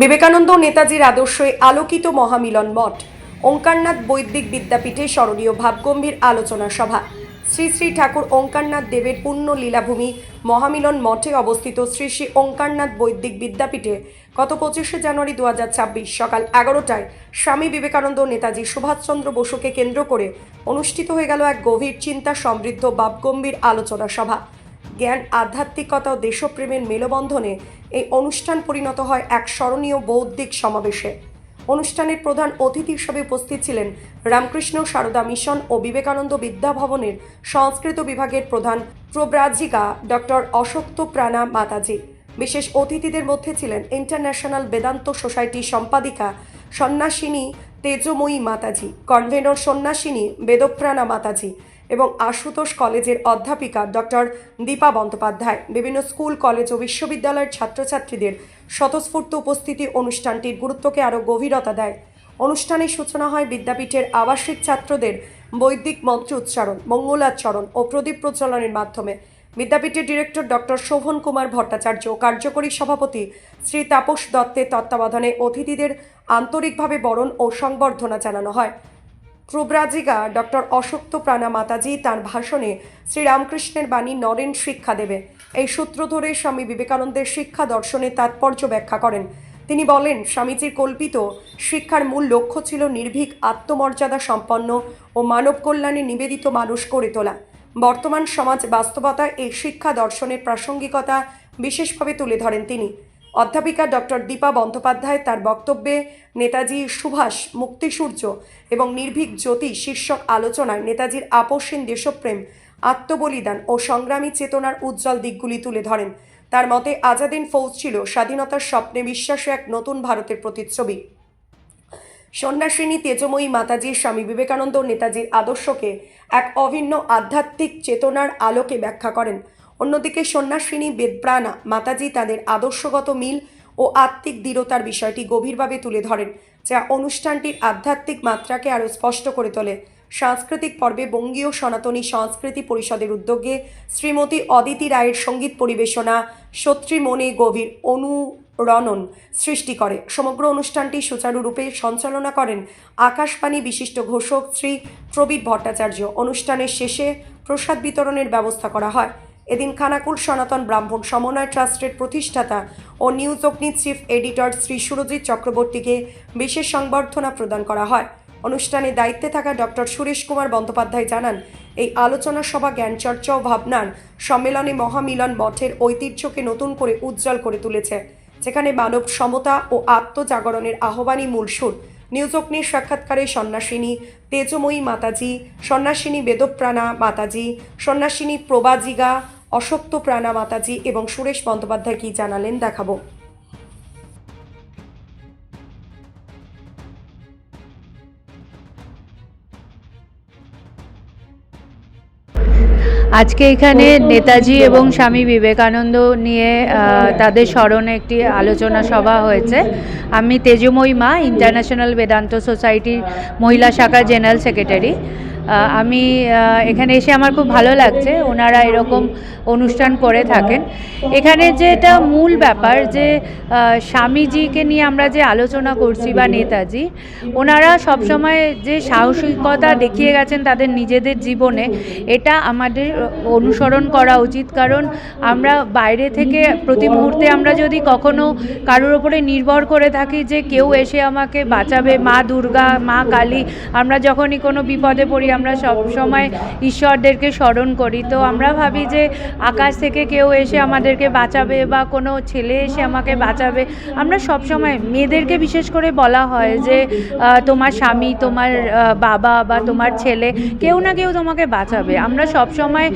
বিবেকানন্দ নেতাজির আদর্শে আলোকিত মহামিলন মঠ, ওঙ্কারনাথ বৈদিক বিদ্যাপীঠে স্মরণীয় ভাবগম্ভীর আলোচনা সভা। শ্রী শ্রী ঠাকুর ওঙ্কারনাথ দেবের পুণ্য লীলাভূমি মহামিলন মঠে অবস্থিত শ্রী শ্রী ওঙ্কারনাথ বৈদিক বিদ্যাপীঠে গত পঁচিশে জানুয়ারি দু হাজার ছাব্বিশ সকাল এগারোটায় স্বামী বিবেকানন্দ নেতাজি সুভাষচন্দ্র বসুকে কেন্দ্র করে অনুষ্ঠিত হয়ে গেল এক গভীর চিন্তা সমৃদ্ধ ভাবগম্ভীর আলোচনা সভা। জ্ঞান, আধ্যাত্মিকতা ও দেশপ্রেমের মেলবন্ধনে এই অনুষ্ঠান পরিণত হয় এক স্মরণীয় বৌদ্ধিক সমাবেশে। অনুষ্ঠানের প্রধান অতিথি হিসেবে উপস্থিত ছিলেন রামকৃষ্ণ সারদা মিশন ও বিবেকানন্দ বিদ্যাভবনের সংস্কৃত বিভাগের প্রধান প্রব্রাজিকা ডক্টর অশক্ত প্রাণা মাতাজি। বিশেষ অতিথিদের মধ্যে ছিলেন ইন্টারন্যাশনাল বেদান্ত সোসাইটির সম্পাদিকা সন্ন্যাসিনী তেজময়ী মাতাজি, কনভেনর সন্ন্যাসিনী বেদপ্রাণা মাতাজি এবং আশুতোষ কলেজের অধ্যাপিকা ডক্টর দীপা বন্দ্যোপাধ্যায়। বিভিন্ন স্কুল, কলেজ ও বিশ্ববিদ্যালয়ের ছাত্রছাত্রীদের স্বতঃস্ফূর্ত উপস্থিতি অনুষ্ঠানটির গুরুত্বকে আরও গভীরতা দেয়। অনুষ্ঠানের সূচনা হয় বিদ্যাপীঠের আবাসিক ছাত্রদের বৈদিক মন্ত্র উচ্চারণ, মঙ্গলাচরণ ও প্রদীপ প্রজ্বলনের মাধ্যমে। বিদ্যাপীঠের ডিরেক্টর ডক্টর শোভন কুমার ভট্টাচার্য ও কার্যকরী সভাপতি শ্রী তাপস দত্তের তত্ত্বাবধানে অতিথিদের আন্তরিকভাবে বরণ ও সংবর্ধনা জানানো হয়। প্রব্রাজিকা ডক্টর অশক্ত প্রাণা মাতাজি তার ভাষণে শ্রীরামকৃষ্ণের বাণী নরেন শিক্ষা দেবে। এই সূত্র ধরে স্বামী বিবেকানন্দের শিক্ষা দর্শনের তাৎপর্য ব্যাখ্যা করেন। তিনি বলেন, স্বামীজির কল্পিত শিক্ষার মূল লক্ষ্য ছিল নির্ভীক আত্মমর্যাদা সম্পন্ন ও মানব কল্যাণে নিবেদিত মানুষ করে তোলা। বর্তমান সমাজ বাস্তবতায় এই শিক্ষা দর্শনের প্রাসঙ্গিকতা বিশেষভাবে তুলে ধরেন তিনি। অধ্যাপিকা ডক্টর দীপা বন্দ্যোপাধ্যায় তার বক্তব্যে নেতাজি সুভাষ মুক্তিসূর্য এবং নির্ভীক জ্যোতি শীর্ষক আলোচনায় নেতাজির আপসীন দেশপ্রেম, আত্মবলিদান ও সংগ্রামী চেতনার উজ্জ্বল দিকগুলি তুলে ধরেন। তার মতে, আজাদিন ফৌজ ছিল স্বাধীনতার স্বপ্নে বিশ্বাসে এক নতুন ভারতের প্রতিচ্ছবি। সন্ন্যাসিনী তেজময়ী মাতাজির স্বামী বিবেকানন্দ নেতাজির আদর্শকে এক অভিন্ন আধ্যাত্মিক চেতনার আলোকে ব্যাখ্যা করেন। অন্যদিকে সন্ন্যাসিনী বেদপ্রাণা মাতাজি তাদের আদর্শগত মিল ও আত্মিক দৃঢ়তার বিষয়টি গভীরভাবে তুলে ধরেন, যা অনুষ্ঠানটির আধ্যাত্মিক মাত্রাকে আরও স্পষ্ট করে তোলে। সাংস্কৃতিক পর্বে বঙ্গীয় সনাতনী সংস্কৃতি পরিষদের উদ্যোগে শ্রীমতী অদিতি রায়ের সংগীত পরিবেশনা সত্যি মনে গভীর অনুরণন সৃষ্টি করে। সমগ্র অনুষ্ঠানটি সুচারুরূপে সঞ্চালনা করেন আকাশবাণী বিশিষ্ট ঘোষক শ্রী প্রবীর ভট্টাচার্য। অনুষ্ঠানের শেষে প্রসাদ বিতরণের ব্যবস্থা করা হয়। এদিন খানাকুল সনাতন ব্রাহ্মণ সমন্বয় ট্রাস্টের প্রতিষ্ঠাতা ও News Agni chief editor Shri Surajit চক্রবর্তীকে বিশেষ সংবর্ধনা প্রদান করা হয়। অনুষ্ঠানে দায়িত্বে থাকা ডক্টর সুরেশ কুমার বন্দ্যোপাধ্যায় জানান, এই আলোচনা সভা জ্ঞানচর্চা ও ভাবনার সম্মেলনে মহামিলন মঠের ঐতিহ্যকে নতুন করে উজ্জ্বল করে তুলেছে, যেখানে মানব সমতা ও আত্মজাগরণের আহ্বানই মূল সুর। নিউজ অগ্নির সাক্ষাৎকারে সন্ন্যাসিনী তেজময়ী মাতাজি, সন্ন্যাসিনী বেদপ্রাণা মাতাজি, সন্ন্যাসিনী প্রবাজিগা অশক্ত প্রাণা মাতাজি এবং সুরেশ বন্দ্যোপাধ্যায় কী জানালেন দেখাবো। আজকে এখানে নেতাজি এবং স্বামী বিবেকানন্দ নিয়ে তাদের স্মরণে একটি আলোচনা সভা হয়েছে। আমি তেজময়ী মা ইন্টারন্যাশনাল বেদান্ত সোসাইটির মহিলা শাখা জেনারেল সেক্রেটারি আমি এখানে এসে আমার খুব ভালো লাগছে। ওনারা এরকম অনুষ্ঠান করে থাকেন। এখানে যেটা মূল ব্যাপার যে স্বামীজিকে নিয়ে আমরা যে আলোচনা করছি বা নেতাজি, ওনারা সবসময় যে সাহসিকতা দেখিয়ে গেছেন তাদের নিজেদের জীবনে, এটা আমাদের অনুসরণ করা উচিত। কারণ আমরা বাইরে থেকে প্রতি মুহূর্তে আমরা যদি কখনো কারোর ওপরে নির্ভর করে থাকি যে কেউ এসে আমাকে বাঁচাবে, মা দুর্গা, মা কালী, আমরা যখনই কোনো বিপদে পড়ি আমরা সব সময় ঈশ্বরদেরকে স্মরণ করি। তো আমরা ভাবি যে আকাশ থেকে কেউ এসে আমাদেরকে বাঁচাবে বা কোনো ছেলে এসে আমাকে বাঁচাবে। আমরা সব সময় মেয়েদেরকে বিশেষ করে বলা হয় যে তোমার স্বামী, তোমার বাবা বা তোমার ছেলে কেউ না কেউ তোমাকে বাঁচাবে। আমরা সব সময়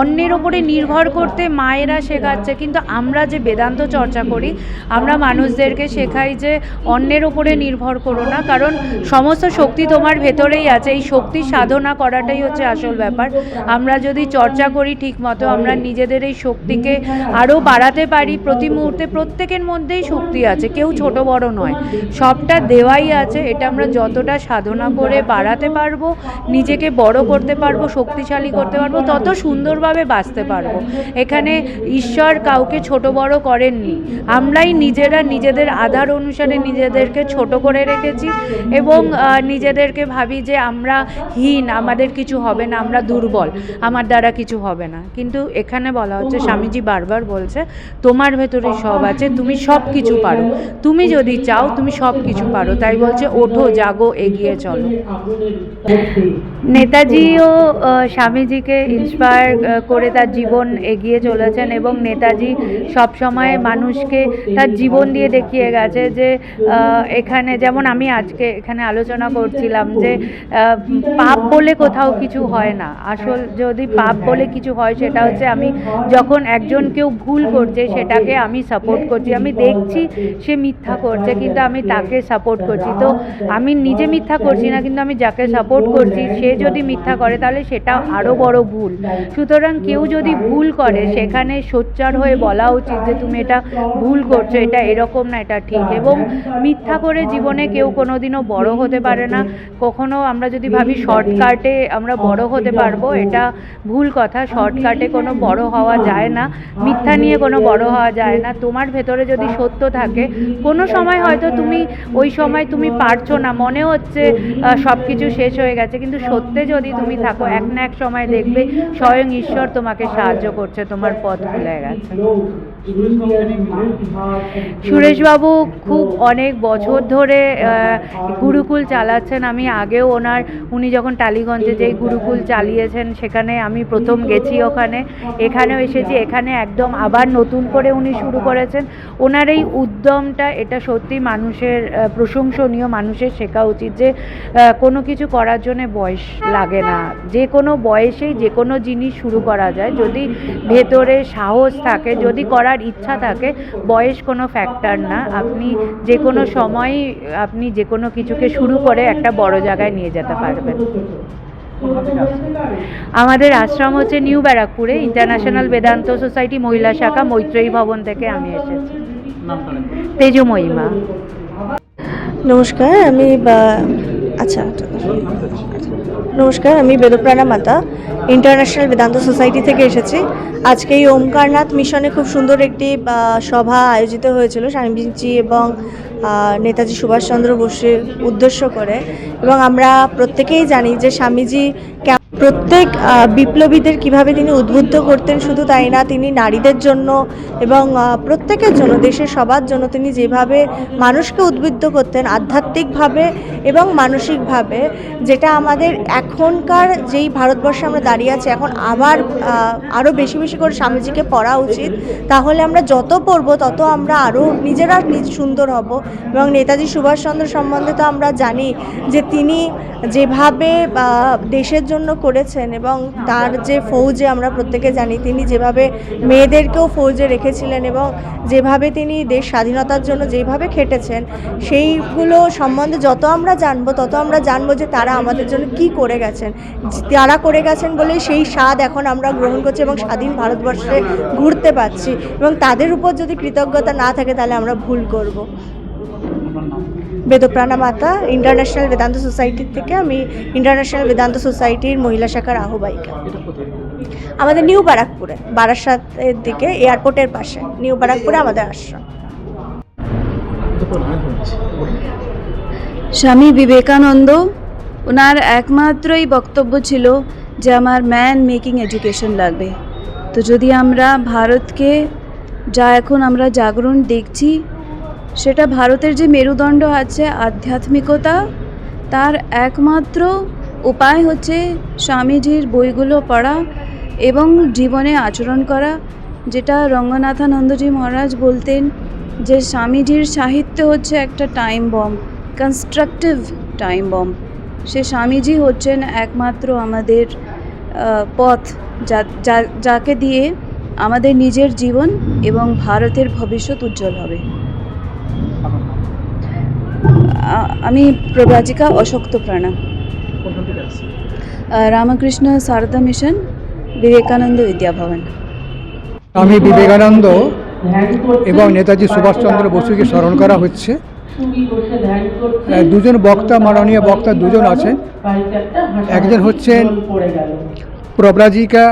অন্যের ওপরে নির্ভর করতে মায়েরা শেখাচ্ছে। কিন্তু আমরা যে বেদান্ত চর্চা করি, আমরা মানুষদেরকে শেখাই যে অন্যের ওপরে নির্ভর করো না। কারণ সমস্ত শক্তি তোমার ভেতরেই আছে। এই শক্তির সাধন সাধনা করাটাই হচ্ছে আসল ব্যাপার। আমরা যদি চর্চা করি ঠিক মতো আমরা নিজেদের এই শক্তিকে আরও বাড়াতে পারি। প্রতি মুহূর্তে প্রত্যেকের মধ্যেই শক্তি আছে, কেউ ছোট বড় নয়। সবটা দেওয়াই আছে, এটা আমরা যতটা সাধনা করে বাড়াতে পারব, নিজেকে বড় করতে পারব, শক্তিশালী করতে পারব, তত সুন্দরভাবে বাঁচতে পারব। এখানে ঈশ্বর কাউকে ছোট বড় করেননি। আমরাই নিজেরা নিজেদের আধার অনুসারে নিজেদেরকে ছোট করে রেখেছি এবং নিজেদেরকে ভাবি যে আমরা হীন আমাদের কিছু হবে না, আমরা দুর্বল, আমার দ্বারা কিছু হবে না। কিন্তু এখানে বলা হচ্ছে, স্বামীজি বারবার বলছে, তোমার ভেতরে সব আছে, তুমি সব কিছু পারো। তুমি যদি চাও, তুমি সব কিছু পারো। তাই বলছে, ওঠো, জাগো, এগিয়ে চলো। নেতাজিও স্বামীজিকে ইন্সপায়ার করে তার জীবন এগিয়ে চলেছেন এবং নেতাজি সবসময় মানুষকে তার জীবন দিয়ে দেখিয়ে গেছে যে এখানে যেমন আমি আজকে এখানে আলোচনা করছিলাম যে পাপ বলে কোথাও কিছু হয় না। আসল যদি পাপ বলে কিছু হয়, সেটা হচ্ছে আমি যখন একজন কেউ ভুল করছে, সেটাকে আমি সাপোর্ট করছি। আমি দেখছি সে মিথ্যা করছে, কিন্তু আমি তাকে সাপোর্ট করছি। তো আমি নিজে মিথ্যা করছি না, কিন্তু আমি যাকে সাপোর্ট করছি, সে যদি মিথ্যা করে, তাহলে সেটা আরও বড় ভুল। সুতরাং কেউ যদি ভুল করে, সেখানে সোচ্চার হয়ে বলা উচিত যে, তুমি এটা ভুল করছ, এটা এরকম না, এটা ঠিক। এবং মিথ্যা করে জীবনে কেউ কোনোদিনও বড় হতে পারে না। কখনো আমরা যদি ভাবি, শর্টকাটে আমরা বড় হতে পারব এটা ভুল কথা শর্টকাটে কোনো বড় হওয়া যায় না মিথ্যা নিয়ে কোনো বড় হওয়া যায় না। তোমার ভেতরে যদি সত্য থাকে কোনো সময় হয়তো তুমি ওই সময় তুমি পারছ না মনে হচ্ছে সব কিছু শেষ হয়ে গেছে কিন্তু সত্যে যদি তুমি থাকো এক না এক সময় দেখবে স্বয়ং ঈশ্বর তোমাকে সাহায্য করছে তোমার পথ খুলে গেছে। সুরেশবাবু খুব অনেক বছর ধরে গুরুকুল চালাচ্ছেন। আমি আগেও ওনার, উনি যখন টালিগঞ্জে যেই গুরুকুল চালিয়েছেন, সেখানে আমি প্রথম গেছি ওখানে। এখানেও এসেছি, এখানে একদম আবার নতুন করে উনি শুরু করেছেন। ওনার এই উদ্যমটা, এটা সত্যি মানুষের প্রশংসনীয়, মানুষের শেখা উচিত যে কোনো কিছু করার জন্য বয়স লাগে না। যে কোনো বয়সেই যে কোনো জিনিস শুরু করা যায়। যদি ভেতরে সাহস থাকে, যদি করার ইচ্ছা থাকে বয়স কোনো ফ্যাক্টর না। আপনি যে কোনো সময়ই আপনি যে কোনো কিছুকে শুরু করে একটা বড় জায়গায় নিয়ে যেতে পারবেন। আমাদের আশ্রম হচ্ছে নিউ ব্যারাকপুরে ইন্টারন্যাশনাল বেদান্ত সোসাইটি মহিলা শাখা মৈত্রেয়ী ভবন থেকে আমি এসেছি। তেজু মহিমা। নমস্কার আমি আচ্ছা নমস্কার আমি বেদপ্রাণা মাতা। ইন্টারন্যাশনাল বেদান্ত সোসাইটি থেকে এসেছি। আজকে এই ওমকারনাথ মিশনে খুব সুন্দর একটি সভা আয়োজিত হয়েছিল স্বামীজি এবং নেতাজি সুভাষচন্দ্র বসুর উদ্দেশ্য করে। এবং আমরা প্রত্যেকেই জানি যে স্বামীজি প্রত্যেক বিপ্লবীদের কীভাবে তিনি উদ্বুদ্ধ করতেন, শুধু তাই না, তিনি নারীদের জন্য এবং প্রত্যেকের জন্য, দেশের সবার জন্য তিনি যেভাবে মানুষকে উদ্বুদ্ধ করতেন আধ্যাত্মিকভাবে এবং মানসিকভাবে, যেটা আমাদের এখনকার যেই ভারতবর্ষে আমরা দাঁড়িয়ে আছি, এখন আবার আরও বেশি বেশি করে স্বামীজিকে পড়া উচিত, তাহলে আমরা যত পড়ব, তত আমরা আরও নিজেরা নিজ সুন্দর হব। এবং নেতাজি সুভাষচন্দ্র সম্বন্ধে তো আমরা জানি যে তিনি যেভাবে দেশের জন্য করেছেন এবং তার যে ফৌজে আমরা প্রত্যেকে জানি, তিনি যেভাবে মেয়েদেরকেও ফৌজে রেখেছিলেন এবং যেভাবে তিনি দেশ স্বাধীনতার জন্য যেভাবে খেটেছেন, সেইগুলো সম্বন্ধে যত আমরা জানব, তত আমরা জানব যে তারা আমাদের জন্য কি করে গেছেন। তারা করে গেছেন বলে সেই স্বাদ এখন আমরা গ্রহণ করছি এবং স্বাধীন ভারতবর্ষে ঘুরতে পারছি এবং তাদের উপর যদি কৃতজ্ঞতা না থাকে, তাহলে আমরা ভুল করব। বেদপ্রাণা মাতা ইন্টারন্যাশনাল বেদান্ত সোসাইটির থেকে আমি ইন্টারন্যাশনাল বেদান্ত সোসাইটির মহিলা শাখার আহ্বায়িকা। আমাদের নিউ বারাকপুরে, বারাসাতের দিকে, এয়ারপোর্টের পাশে, নিউ ব্যারাকপুরে আমাদের আশ্রম। স্বামী বিবেকানন্দ, ওনার একমাত্রই বক্তব্য ছিল যে আমার ম্যান মেকিং এডুকেশন লাগবে। তো যদি আমরা ভারতকে যা এখন আমরা জাগরণ দেখছি সেটা ভারতের যে মেরুদণ্ড আছে, আধ্যাত্মিকতা, তার একমাত্র উপায় হচ্ছে স্বামীজির বইগুলো পড়া এবং জীবনে আচরণ করা, যেটা রঙ্গনাথানন্দজি মহারাজ বলতেন যে স্বামীজির সাহিত্য হচ্ছে একটা time bomb constructive time bomb সে স্বামীজি হচ্ছেন একমাত্র আমাদের পথ যা, যাকে দিয়ে আমাদের নিজের জীবন এবং ভারতের ভবিষ্যৎ উজ্জ্বল হবে। আমি প্রব্রাজিকা অশক্ত প্রাণা। রামকৃষ্ণ সারদা মিশন বিবেকানন্দ বিদ্যাভবন স্বামী বিবেকানন্দ এবং নেতাজি সুভাষচন্দ্র বসুকে স্মরণ করা হচ্ছে। দুজন বক্তা মাননীয় বক্তা দুজন আছেন। একজন হচ্ছেন প্রব্রাজিকা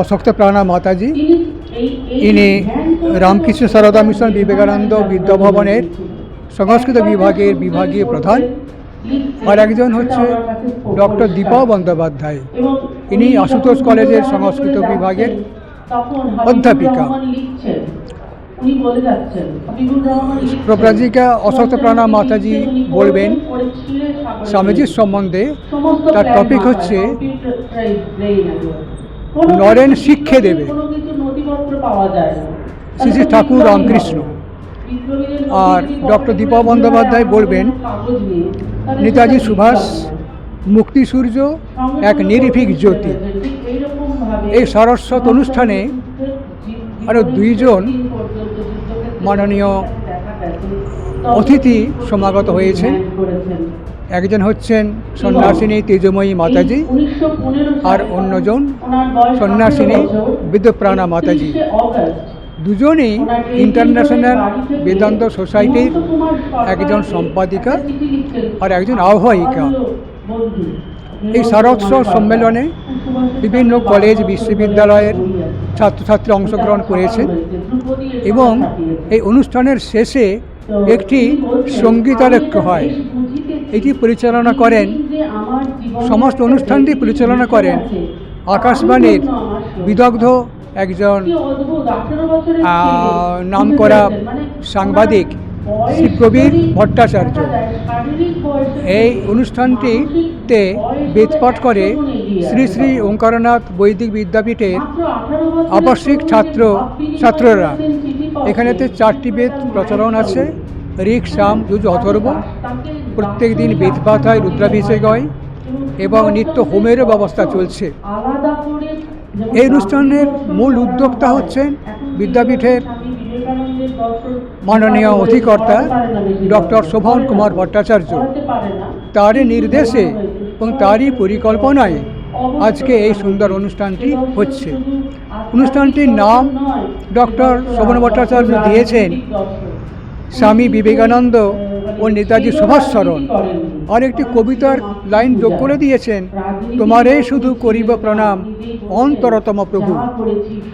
অশক্ত প্রাণা মাতাজি। ইনি রামকৃষ্ণ সারদা মিশন বিবেকানন্দ বিদ্যাভবনের সংস্কৃত বিভাগের বিভাগীয় প্রধান আর একজন হচ্ছে ডক্টর দীপা বন্দ্যোপাধ্যায়। ইনি আশুতোষ কলেজের সংস্কৃত বিভাগের অধ্যাপিকা। প্রব্রাজিকা অশক্ত প্রাণা মাতাজি বলবেন, স্বামীজির সম্বন্ধে তার টপিক হচ্ছে নরেন শিক্ষে দেবে। শ্রী শ্রী ঠাকুর রামকৃষ্ণ। আর ডক্টর দীপা বন্দ্যোপাধ্যায় বলবেন, নেতাজি সুভাষ, মুক্তি সূর্য এক নির্ভীক জ্যোতি। এই সারস্বত অনুষ্ঠানে আরও দুইজন মাননীয় অতিথি সমাগত হয়েছে। একজন হচ্ছেন সন্ন্যাসিনী তেজময়ী মাতাজি আর অন্যজন সন্ন্যাসিনী বিদ্যপ্রাণা মাতাজি। দুজনেই ইন্টারন্যাশনাল বেদান্ত সোসাইটির একজন সম্পাদিকা আর একজন আহ্বায়িকা। এই শারদোৎসব সম্মেলনে বিভিন্ন কলেজ বিশ্ববিদ্যালয়ের ছাত্রছাত্রী অংশগ্রহণ করেছেন এবং এই অনুষ্ঠানের শেষে একটি সঙ্গীতালেখ্য হয়। এটি পরিচালনা করেন, সমস্ত অনুষ্ঠানটি পরিচালনা করেন আকাশবাণীর বিদগ্ধ একজন আহ, নামকরা সাংবাদিক শ্রী প্রবীর ভট্টাচার্য। এই অনুষ্ঠানটিতে বেদপাঠ করে শ্রী শ্রী ওঙ্কারনাথ বৈদিক বিদ্যাপীঠের আবাসিক ছাত্র ছাত্ররা। এখানেতে চারটি বেদ প্রচলন আছে। ঋক শাম যুজ অথর্ব। প্রত্যেক দিন বেদপাঠ হয় রুদ্রাভিষেক হয় এবং নিত্য হোমেরও ব্যবস্থা চলছে। এই অনুষ্ঠানের মূল উদ্যোক্তা হচ্ছেন বিদ্যাপীঠের মাননীয় অধিকর্তা ডক্টর শোভন কুমার ভট্টাচার্য। তারই নির্দেশে এবং তারই পরিকল্পনায় আজকে এই সুন্দর অনুষ্ঠানটি হচ্ছে। অনুষ্ঠানটির নাম ডক্টর শোভন ভট্টাচার্য দিয়েছেন স্বামী বিবেকানন্দ ও নেতাজি সুভাষচরণ আর একটি কবিতার লাইন যোগ করে দিয়েছেন। তোমারে শুধু করিব প্রণাম, অন্তরতম প্রভু।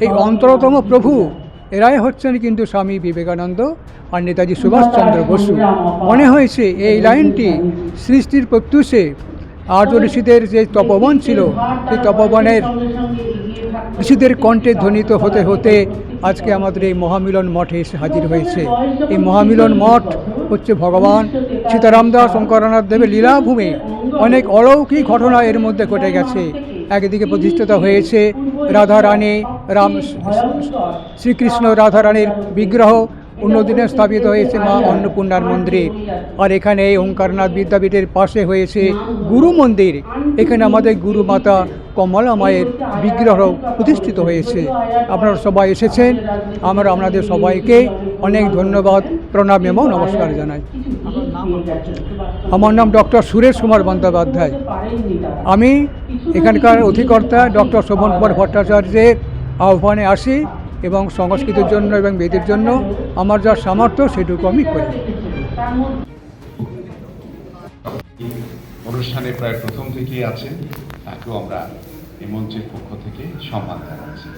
এই অন্তরতম প্রভু এরাই হচ্ছেন কিন্তু স্বামী বিবেকানন্দ আর নেতাজি সুভাষচন্দ্র বসু। মনে হয়েছে এই লাইনটি সৃষ্টির প্রত্যুষে আর্য ঋষিদের যে তপবন ছিল, সেই তপবনের ঋষিদের কণ্ঠে ধ্বনিত হতে হতে আজকে আমাদের এই মহামিলন মঠে এসে হাজির হয়েছে। এই মহামিলন মঠ হচ্ছে ভগবান সীতারামদাস শঙ্করনাথ দেবের লীলাভূমি। অনেক অলৌকিক ঘটনা এর মধ্যে ঘটে গেছে। একদিকে প্রতিষ্ঠিত হয়েছে রাধা রানী রাম শ্রীকৃষ্ণ রাধা রানীর বিগ্রহ অন্যদিনে স্থাপিত হয়েছে মা অন্নপূর্ণার মন্দিরে। আর এখানে ওঙ্কারনাথ বিদ্যাপীঠের পাশে হয়েছে গুরু মন্দির। এখানে আমাদের গুরু মাতা কমলা মায়ের বিগ্রহ প্রতিষ্ঠিত হয়েছে। আপনারা সবাই এসেছেন। আমরা আপনাদের সবাইকে অনেক ধন্যবাদ। প্রণাম এবং নমস্কার জানাই। আমার নাম ডক্টর সুরেশ কুমার বন্দ্যোপাধ্যায়। আমি এখানকার অধিকর্তা ডক্টর শোভন কুমার ভট্টাচার্যের আহ্বানে আসি। এবং সংস্কৃতির জন্য এবং বেদের জন্য আমার যা সামর্থ্য সেটুকু আমি করি। অনুষ্ঠানে প্রায় প্রথম থেকেই আছেন, তাকেও আমরা এই মঞ্চের পক্ষ থেকে সম্মান জানাচ্ছি।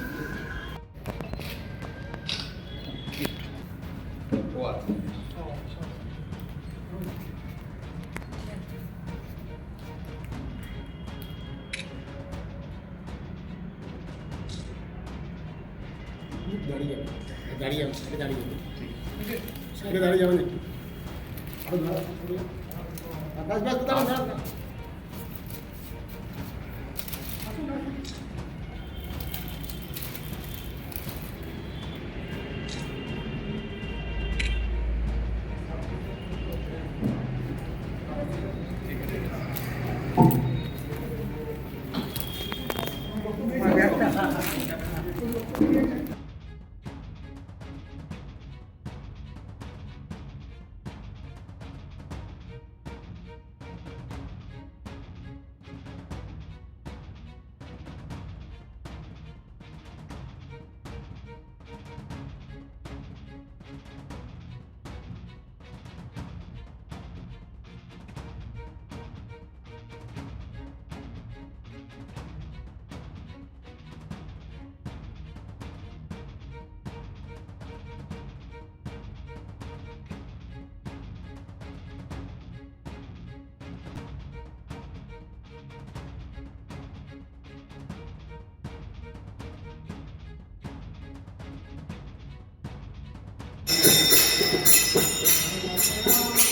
Música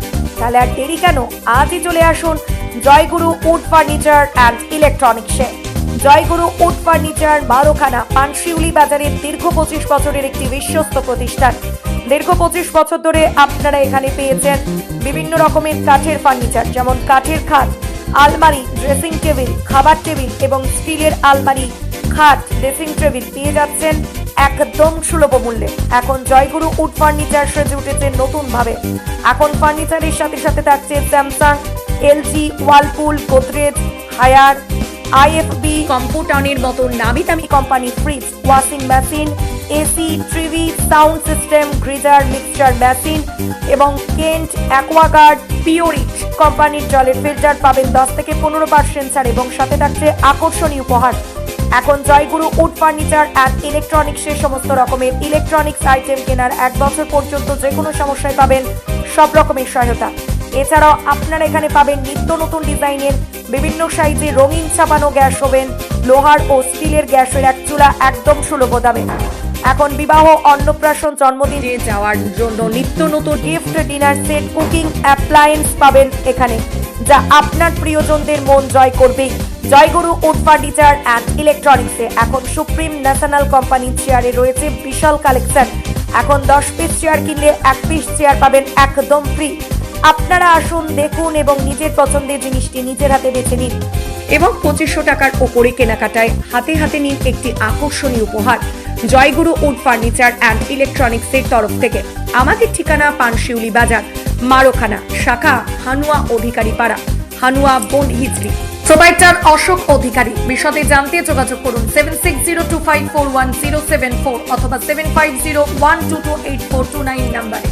তাহলে আর দেরি কেন? আজই চলে আসুন জয়গুরু উড ফার্নিচার অ্যান্ড ইলেকট্রনিক্সে। জয়গুরু উড ফার্নিচার বারোখানা পানশিউলি বাজারের দীর্ঘ পঁচিশ বছরের একটি বিশ্বস্ত প্রতিষ্ঠান। দীর্ঘ পঁচিশ বছর ধরে আপনারা এখানে পেয়েছেন বিভিন্ন রকমের কাঠের ফার্নিচার, যেমন কাঠের খাট, আলমারি ড্রেসিং টেবিল খাবার টেবিল এবং স্টিলের আলমারি খাট ড্রেসিং টেবিল পেয়ে যাচ্ছেন একদম সুলভ মূল্যে। এখন জয়গুরু উড ফার্নিচার সেজে উঠেছে নতুন ভাবে এখন ফার্নিচারের সাথে সাথে থাকছে Samsung LG Whirlpool Godrej Haier IFB কম্পিউটারের মতো নামি দামি company fridge washing machine AC TV sound system geyser mixture machine এবং কেন্ট অ্যাকোয়াগার্ড পিওরিট কোম্পানির জলের ফিল্টার পাবেন দশ থেকে পনেরো পার্সেন্ট ছাড় এবং সাথে থাকছে আকর্ষণীয় উপহার। এখন জয়গুরু উড ফার্নিচার অ্যান্ড ইলেকট্রনিক্সের সমস্ত রকমের ইলেকট্রনিক্স আইটেম কেনার এক বছর পর্যন্ত যে কোনো সমস্যায় পাবেন সব রকমের সহায়তা। এছাড়াও আপনারা এখানে পাবেন নিত্য নতুন ডিজাইনের বিভিন্ন সাইজে রঙিন ছাপানো গ্যাস ওভেন, লোহার ও স্টিলের গ্যাসের এক চুলা একদম সুলভ দামে। এখন বিবাহ, অন্নপ্রাশন, জন্মদিনে। যাওয়ার জন্য নিত্য নতুন gift dinner set cooking appliance পাবেন এখানে, যা আপনার প্রিয়জনদের মন জয় করবে। জয়গুরু উড ফার্নিচার অ্যান্ড ইলেকট্রনিক্সে এখন সুপ্রিম ন্যাশনাল কোম্পানির চেয়ারে রয়েছে বিশাল কালেকশন এখন দশ পিস চেয়ার কিনলে এক পিস চেয়ার পাবেন একদম ফ্রি আপনারা আসুন, দেখুন এবং নিজের পছন্দের জিনিসটি নিজের হাতে বেছে নিন। এবং পঁচিশশো টাকার ওপরে কেনাকাটায় হাতে হাতে নিন একটি আকর্ষণীয় উপহার। জয়গুরু উড ফার্নিচার অ্যান্ড ইলেকট্রনিক্সের তরফ থেকে। আমাদের ঠিকানা পানশিউলি বাজার, মারোখানা, শাখা, হানুয়া অধিকারী পাড়া, হানুয়া বোন হিজড়ি। প্রোভাইডার অশোক অধিকারী। বিশদে জানতে যোগাযোগ করুন seven six zero two five four one zero seven four অথবা seven five zero one two two eight four two nine নাম্বারে।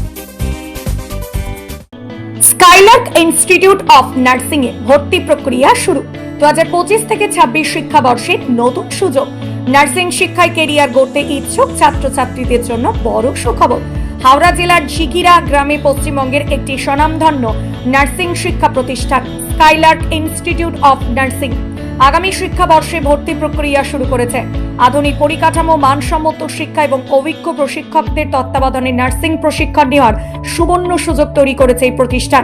স্কাইলার্ক ইনস্টিটিউট অফ নার্সিং এ ভর্তি প্রক্রিয়া শুরু। দু হাজার পঁচিশ থেকে ছাব্বিশ শিক্ষাবর্ষে নতুন সুযোগ। নার্সিং শিক্ষায় কেরিয়ার গড়তে ইচ্ছুক ছাত্রছাত্রীদের জন্য বড় সুখবর। হাওড়া জেলার ঝিকিরা গ্রামে পশ্চিমবঙ্গের একটি স্বনামধন্য নার্সিং শিক্ষা প্রতিষ্ঠান, স্কাইলার্ক ইনস্টিটিউট অফ নার্সিং। আগামী শিক্ষাবর্ষে ভর্তি প্রক্রিয়া শুরু করেছে। আধুনিক পরিকাঠামো, মানসম্মত শিক্ষা এবং অভিজ্ঞ প্রশিক্ষকদের তত্ত্বাবধানে নার্সিং প্রশিক্ষণ নেওয়ার সুবর্ণ সুযোগ তৈরি করেছে এই প্রতিষ্ঠান।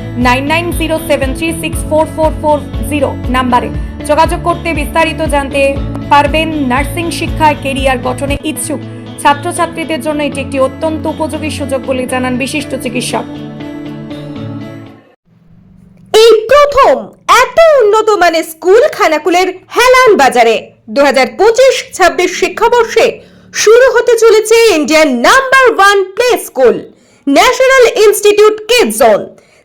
নাইন নাইন নাম্বারে যোগাযোগ করতে বিস্তারিত জানতে পারবেন নার্সিং শিক্ষায় কেরিয়ার গঠনে ইচ্ছুক ছাত্রছাত্রীদের জন্য এটি একটি অত্যন্ত উপযোগী সুযোগ বলে জানান বিশিষ্ট চিকিৎসক। এই প্রথম এত উন্নত মানের স্কুল খানাকুলের হেলান বাজারে দু হাজার পঁচিশ ছাব্বিশ শিক্ষাবর্ষে শুরু হতে চলেছে Indian number one play school, National Institute Kid Zone.